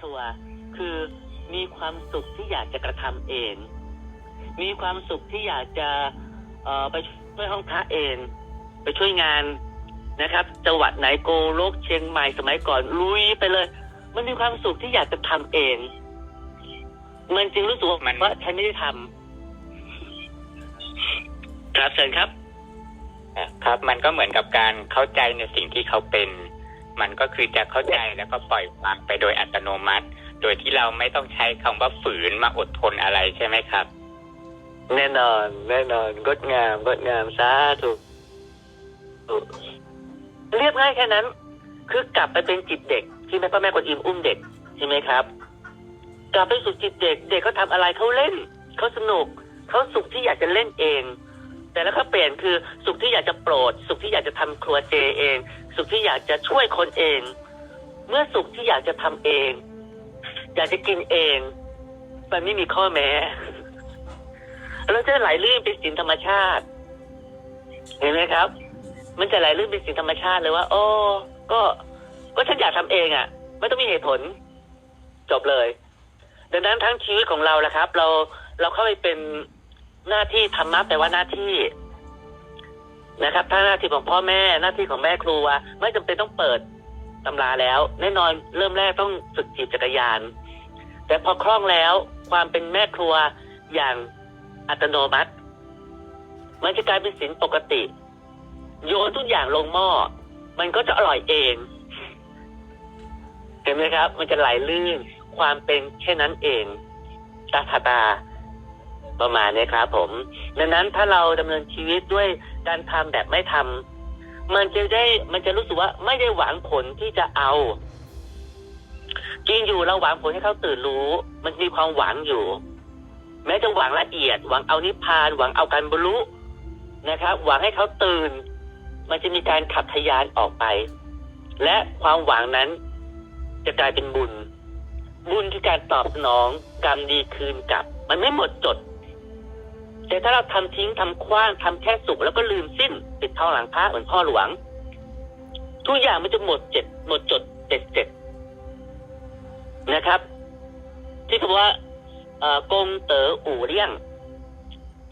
ครัว คือมีความสุขที่อยากจะกระทำเอง มีความสุขที่อยากจะเอ่อไปช่วยห้องพระเอง ไปช่วยงานนะครับ จังหวัดไหนโกโลกเชียงใหม่สมัยก่อนลุยไปเลย มันมีความสุขที่อยากจะทำเอง มันจึงรู้สึกว่ามันว่าฉันไม่ได้ทำครับเชิญครับอะครับ มันก็เหมือนกับการเข้าใจในสิ่งที่เขาเป็น มันก็คือจะเข้าใจแล้วก็ปล่อยวางไปโดยอัตโนมัติ โดยที่เราไม่ต้องใช้คำว่าฝืนมาอดทนอะไรใช่ไหมครับ แน่นอน แน่นอนงดงามงดงามสาธุเรียบง่ายแค่นั้น คือกลับไปเป็นจิตเด็กที่แม่พ่อแม่กวนอิมอุ้มเด็กใช่ไหมครับ กลับไปสู่จิตเด็ก เด็กเขาทำอะไรเขาเล่นเขาสนุกเขาสุขที่อยากจะเล่นเอง แต่แล้วก็เปลี่ยนคือสุขที่อยากจะโปรด สุขที่อยากจะทำครัวเจเอง สุขที่อยากจะช่วยคนเอง เมื่อสุขที่อยากจะทำเอง อยากจะกินเอง มันไม่มีข้อแม้เราจะไหลลื่นเป็นสิ่งธรรมชาติ เห็นไหมครับ มันจะไหลลื่นเป็นสิ่งธรรมชาติเลยว่าโอ้ก็ก็ฉันอยากทำเองอะ่ะ ไม่ต้องมีเหตุผล จบเลย ดังนั้นทั้งชีวิตของเราแหละครับ เราเราเข้าไปเป็น หน้าที่ธรรมะแปลว่าหน้าที่นะครับ ถ้าหน้าที่ของพ่อแม่หน้าที่ของแม่ครูอะไม่จำเป็นต้องเปิดตำราแล้ว แน่นอนเริ่มแรกต้องฝึกจีบจักรยาน แต่พอคล่องแล้วความเป็นแม่ครัวอย่างอัตโนมัติ มันจะกลายเป็นสินปกติ โยนทุกอย่างลงหม้อ มันก็จะอร่อยเอง เห็นไหมครับ มันจะไหลลื่น ความเป็นเช่นั้นเองตาตา ประมาณนี้ครับผมดังนั้นถ้าเราดำเนินชีวิตด้วยการทำแบบไม่ทำมันจะได้มันจะรู้สึกว่าไม่ได้หวังผลที่จะเอาจริงอยู่เราหวังผลให้เขาตื่นรู้ มันมีความหวังอยู่ แม้จะหวังละเอียด หวังเอานิพพาน หวังเอาการบรรลุนะครับ หวังให้เขาตื่น มันจะมีการขับทยานออกไป และความหวังนั้นจะกลายเป็นบุญ บุญคือการตอบสนองกรรมดีคืนกลับ มันไม่หมดจด แต่ถ้าเราทำทิ้งทำคว้างทำแค่สุขแล้วก็ลืมสิ้นปิดทองหลังพระเหมือนพ่อหลวง ทุกอย่างมันจะหมดเจ็ดหมดจดเจ็ดเจ็ดนะครับ ที่คำว่าเอ่อกงเต๋ออู่เลี่ยง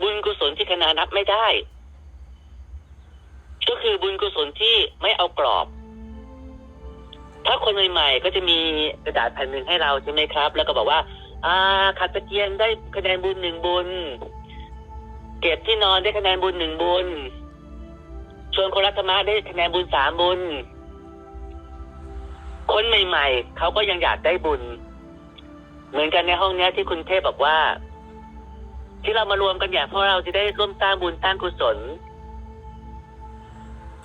บุญกุศลที่คณะนับไม่ได้ ก็คือบุญกุศลที่ไม่เอากรอบ ถ้าคนใหม่ๆก็จะมีกระดาษแผ่นหนึ่งให้เราใช่ไหมครับ แล้วก็บอกว่า อ่าขัดตะเกียงได้คะแนนบุญหนึ่งบุญ เก็บที่นอนได้คะแนนบุญหนึ่งบุญ ชวนคนรักธรรมะได้คะแนนบุญสามบุญ คนใหม่ ๆเขาก็ยังอยากได้บุญ เหมือนกันในห้องนี้ที่คุณเทพบอกว่า ที่เรามารวมกันอย่างเพราะเราจะได้ร่วมสร้างบุญสร้างกุศล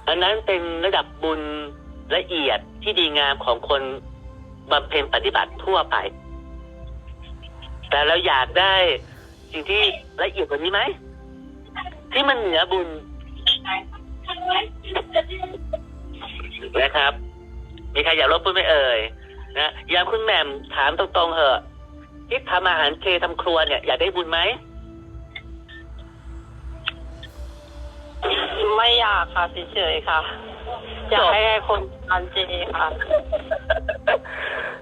อันนั้นเป็นระดับบุญละเอียดที่ดีงามของคนบำเพ็ญปฏิบัติทั่วไป แต่เราอยากได้สิ่งที่ละเอียดกว่านี้ไหม ที่มันเหนือบุญนะครับ มีใครอยากรบพูดไหมเอ่ยนะอย่างคุณแหม่มถามตรงๆเหอะที่ทำอาหารเจทำครัวเนี่ยอยากได้บุญไหมไม่อยากค่ะเฉยๆค่ะ อยากให้คนทานเจค่ะ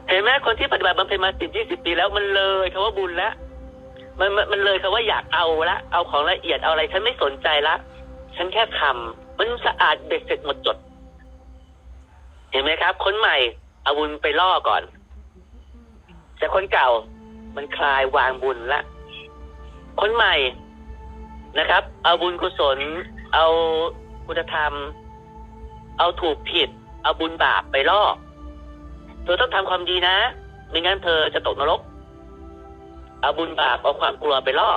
เห็นไหมคนที่ปฏิบัติบำเพ็ญมาสิบยี่สิบปีแล้วมันเลยคำว่าบุญแล้ว มันมันเลยคำว่าอยากเอาละเอาของละเอียดเอาอะไร ฉันไม่สนใจละ ฉันแค่ทำมันสะอาดเบ็ดเสร็จหมดจด เห็นไหมครับ คนใหม่เอาบุญไปล่อก่อน แต่คนเก่ามันคลายวางบุญละ คนใหม่นะครับ เอาบุญกุศล เอาคุณธรรม เอาถูกผิด เอาบุญบาปไปล่อเธอต้องทำความดีนะ ไม่งั้นเธอจะตกนรก เอาบุญบาปเอาความกลัวไปล่อ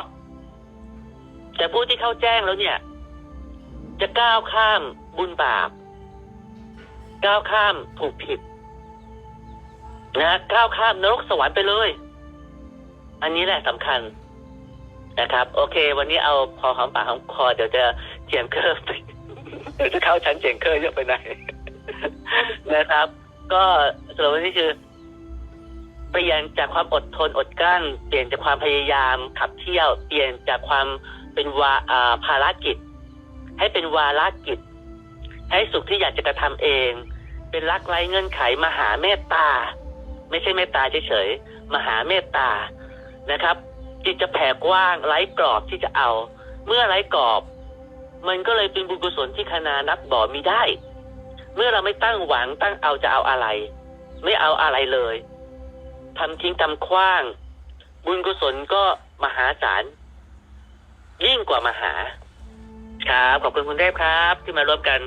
แต่ผู้ที่เข้าแจ้งแล้วเนี่ย จะก้าวข้ามบุญบาป ก้าวข้ามถูกผิด นะก้าวข้ามนรกสวรรค์ไปเลย อันนี้แหละสำคัญนะครับ โอเค วันนี้เอาพอหอมปากหอมคอเดี๋ยวจะเจียมเคอร์ไปเดี๋ยวจะเข้าชั้นเจียงเคอร์เยอะไปไหนอยนะครับ ก็สรุปวันนี้คือ เปลี่ยนจากความอดทนอดกลั้น เปลี่ยนจากความพยายามขับเที่ยว เปลี่ยนจากความเป็นวาอ่าภารกิจ ให้เป็นวารกิจ ให้สุขที่อยากจะกระทำเอง เป็นรักไร้เงื่อนไขมหาเมตตา ไม่ใช่เมตตาเฉยๆมหาเมตตานะครับจิตจะแผ่กว้างไร้กรอบที่จะเอา เมื่อไร้กรอบ มันก็เลยเป็นบุญกุศลที่คณานับบ่อมีได้ เมื่อเราไม่ตั้งหวังตั้งเอาจะเอาอะไร ไม่เอาอะไรเลย ทำทิ้งทำคว้าง บุญกุศลก็มหาศาลยิ่งกว่ามหา ครับ ขอบคุณคุณเทพครับ ที่มาร่วมกัน